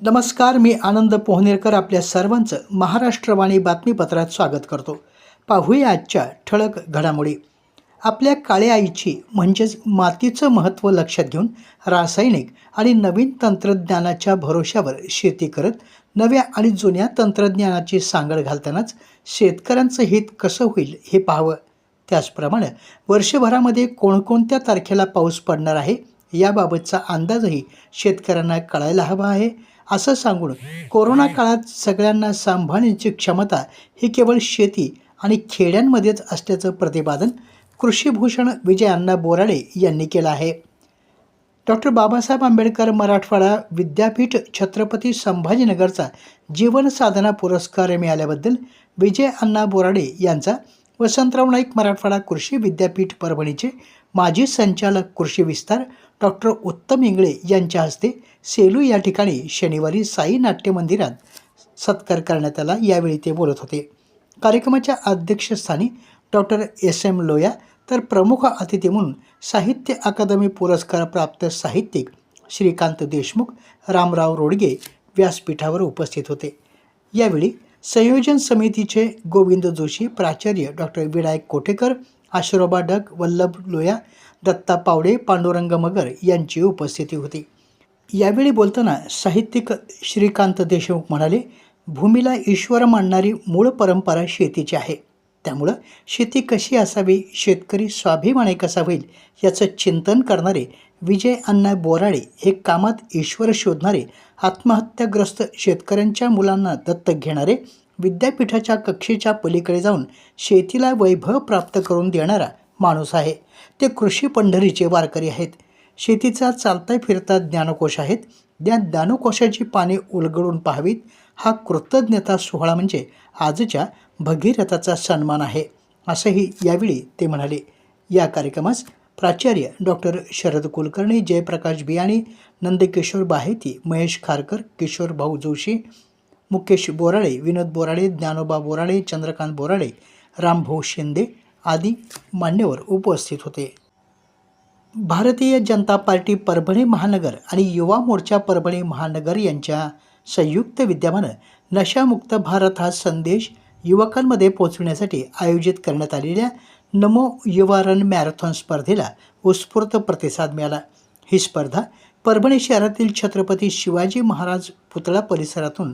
नमस्कार मी आनंद पोहनेरकर आपल्या सर्वांचं महाराष्ट्रवाणी बातमीपत्रात स्वागत करतो. पाहूया आजच्या ठळक घडामोडी. आपल्या काळ्या आईची म्हणजेच मातीचं महत्त्व लक्षात घेऊन रासायनिक आणि नवीन तंत्रज्ञानाच्या भरोश्यावर शेती करत नव्या आणि जुन्या तंत्रज्ञानाची सांगड घालतानाच शेतकऱ्यांचं हित कसं होईल हे पाहावं. त्याचप्रमाणे वर्षभरामध्ये कोणकोणत्या तारखेला पाऊस पडणार आहे? याबाबतचा अंदाजही शेतकऱ्यांना कळायला हवा आहे. असं सांगून कोरोना काळात सगळ्यांना सांभाळण्याची क्षमता ही केवळ शेती आणि खेड्यांमध्येच असल्याचं प्रतिपादन कृषीभूषण विजय अण्णा बोराडे यांनी केलं आहे. डॉक्टर बाबासाहेब आंबेडकर मराठवाडा विद्यापीठ छत्रपती संभाजीनगरचा जीवनसाधना पुरस्कार मिळाल्याबद्दल विजय अण्णा बोराडे यांचा वसंतराव नाईक मराठवाडा कृषी विद्यापीठ परभणीचे माजी संचालक कृषी विस्तार डॉक्टर उत्तम इंगळे यांच्या हस्ते सेलू या ठिकाणी शनिवारी साई नाट्य मंदिरात सत्कार करण्यात आला. यावेळी ते बोलत होते. कार्यक्रमाच्या अध्यक्षस्थानी डॉक्टर एस. एम. लोया तर प्रमुख अतिथी म्हणून साहित्य अकादमी पुरस्कार प्राप्त साहित्यिक श्रीकांत देशमुख रामराव रोडगे व्यासपीठावर उपस्थित होते. यावेळी संयोजन समितीचे गोविंद जोशी प्राचार्य डॉक्टर विनायक कोटेकर आशोरोबा डग वल्लभ लोया दत्ता पावडे पांडुरंग मगर यांची उपस्थिती होती. यावेळी बोलताना साहित्यिक श्रीकांत देशमुख म्हणाले भूमीला ईश्वर मानणारी मूळ परंपरा शेतीची आहे. त्यामुळं शेती कशी असावी शेतकरी स्वाभिमाने कसा होईल याचं चिंतन करणारे विजय अण्णा बोराडे हे कामात ईश्वर शोधणारे आत्महत्याग्रस्त शेतकऱ्यांच्या मुलांना दत्तक घेणारे विद्यापीठाच्या कक्षेच्या पलीकडे जाऊन शेतीला वैभव प्राप्त करून देणारा माणूस आहे. ते कृषी पंढरीचे वारकरी आहेत. शेतीचा चालता फिरता ज्ञानकोश आहेत. त्या ज्ञानकोशाची पाने उलगडून पाहावीत. हा कृतज्ञता सोहळा म्हणजे आजच्या भगीरथाचा सन्मान आहे असंही यावेळी ते म्हणाले. या कार्यक्रमास प्राचार्य डॉक्टर शरद कुलकर्णी जयप्रकाश बियाणी नंदकिशोर बाहेती महेश खारकर किशोर भाऊ जोशी मुकेश बोराडे विनोद बोराडे ज्ञानोबा बोराडे चंद्रकांत बोराडे रामभाऊ शिंदे आदी मान्यवर उपस्थित होते. भारतीय जनता पार्टी परभणी महानगर आणि युवा मोर्चा परभणी महानगर यांच्या संयुक्त विद्यमानं नशामुक्त भारत हा संदेश युवकांमध्ये पोहोचविण्यासाठी आयोजित करण्यात आलेल्या नमो युवा रन मॅरेथॉन स्पर्धेला उत्स्फूर्त प्रतिसाद मिळाला. ही स्पर्धा परभणी शहरातील छत्रपती शिवाजी महाराज पुतळा परिसरातून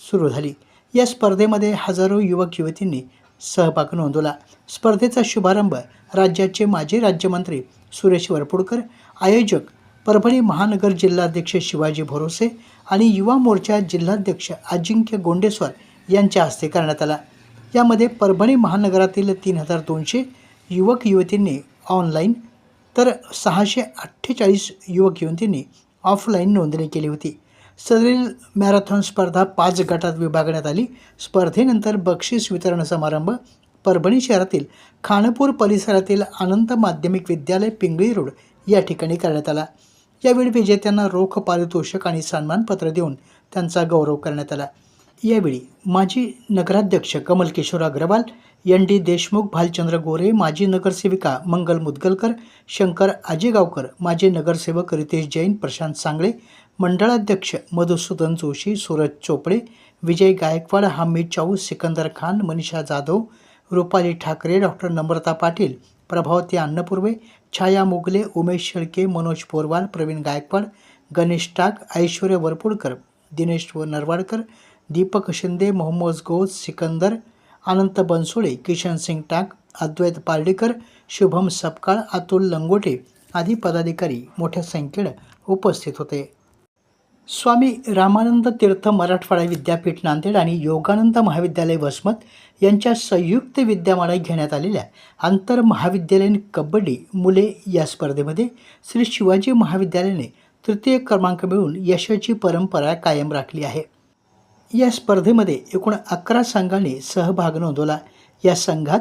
सुरू झाली. या स्पर्धेमध्ये हजारो युवक युवतींनी सहभाग नोंदवला. स्पर्धेचा शुभारंभ राज्याचे माजी राज्यमंत्री सुरेश वरपुडकर आयोजक परभणी महानगर जिल्हाध्यक्ष शिवाजी भरोसे आणि युवा मोर्चा जिल्हाध्यक्ष अजिंक्य गोंडेस्वर यांच्या हस्ते करण्यात आला. यामध्ये परभणी महानगरातील तीन हजार दोनशे युवक युवतींनी ऑनलाईन तर सहाशे अठ्ठेचाळीस युवक युवतींनी ऑफलाईन नोंदणी केली होती. सदरील मॅरेथॉन स्पर्धा पाच गटात विभागण्यात आली. स्पर्धेनंतर बक्षीस वितरण समारंभ परभणी शहरातील खानापूर परिसरातील अनंत माध्यमिक विद्यालय पिंगळी रोड या ठिकाणी करण्यात आला. यावेळी विजेत्यांना रोख पारितोषिक आणि सन्मानपत्र देऊन त्यांचा गौरव करण्यात आला. यावेळी माजी नगराध्यक्ष कमल किशोर अग्रवाल एन डी देशमुख भालचंद्र गोरे माजी नगरसेविका मंगल मुदगलकर शंकर आजेगावकर माजी नगरसेवक रितेश जैन प्रशांत सांगळे मंडळाध्यक्ष मधुसूदन जोशी सूरज चोपडे विजय गायकवाड हमीद चाऊ सिकंदर खान मनीषा जाधव रुपाली ठाकरे डॉक्टर नम्रता पाटील प्रभावती अन्नपूर्वे छाया मुगले उमेश शेळके मनोज पोरवाल प्रवीण गायकवाड गणेश टाक ऐश्वर्य वरपुडकर दिनेश व नरवाडकर दीपक शिंदे मोहम्मद गोज सिकंदर अनंत बनसोडे किशन सिंग टाक अद्वैत पार्डीकर शुभम सपकाळ अतुल लंगोटे आदी पदाधिकारी मोठ्या संख्येनं उपस्थित होते. स्वामी रामानंद तीर्थ मराठवाडा विद्यापीठ नांदेड आणि योगानंद महाविद्यालय वसमत यांच्या संयुक्त विद्यमाने घेण्यात आलेल्या आंतर महाविद्यालयीन कबड्डी मुले या स्पर्धेमध्ये श्री शिवाजी महाविद्यालयाने तृतीय क्रमांक मिळवून यशाची परंपरा कायम राखली आहे. या स्पर्धेमध्ये एकूण अकरा संघांनी सहभाग नोंदवला. या संघात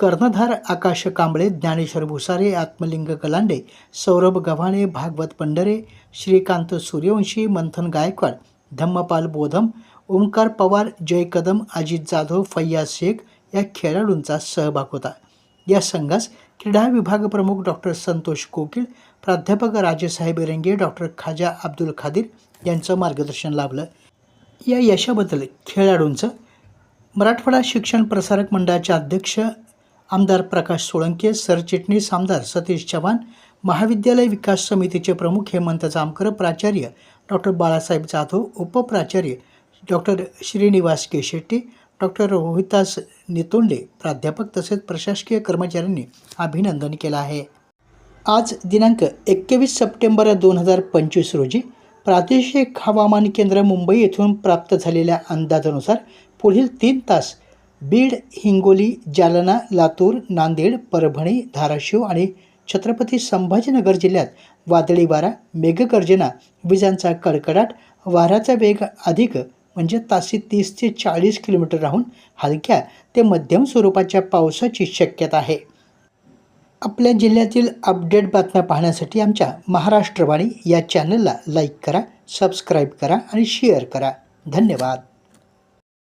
कर्णधार आकाश कांबळे ज्ञानेश्वर भुसारे आत्मलिंग गलांडे सौरभ गव्हाणे भागवत पंढरे श्रीकांत सूर्यवंशी मंथन गायकवाड धम्मपाल बोधम ओंकार पवार जय कदम अजित जाधव फय्याज शेख या खेळाडूंचा सहभाग होता. या संघास क्रीडा विभाग प्रमुख डॉक्टर संतोष कोकिळ प्राध्यापक राजेसाहेब रेंगे डॉक्टर खाजा अब्दुल खादीर यांचं मार्गदर्शन लाभलं. या यशाबद्दल खेळाडूंचं मराठवाडा शिक्षण प्रसारक मंडळाचे अध्यक्ष आमदार प्रकाश सोळंके सरचिटणीस आमदार सतीश चव्हाण महाविद्यालय विकास समितीचे प्रमुख हेमंत जामकर प्राचार्य डॉक्टर बाळासाहेब जाधव उपप्राचार्य डॉक्टर श्रीनिवास केशेट्टी डॉक्टर रोहितास नितोंडे प्राध्यापक तसेच प्रशासकीय कर्मचाऱ्यांनी अभिनंदन केलं आहे. आज दिनांक एकवीस सप्टेंबर दोन हजार पंचवीस रोजी प्रादेशिक हवामान केंद्र मुंबई येथून प्राप्त झालेल्या अंदाजानुसार पुढील तीन तास बीड हिंगोली जालना लातूर नांदेड परभणी धाराशिव आणि छत्रपती संभाजीनगर जिल्ह्यात वादळी वारा मेघगर्जना विजांचा कडकडाट वाऱ्याचा वेग अधिक म्हणजे तासी तीस ते चाळीस किलोमीटर राहून हलक्या ते मध्यम स्वरूपाच्या पावसाची शक्यता आहे. आपल्या जिल्ह्यातील अपडेट बातम्या पाहण्यासाठी आमच्या महाराष्ट्रवाणी या चॅनलला लाईक करा सबस्क्राईब करा आणि शेअर करा. धन्यवाद.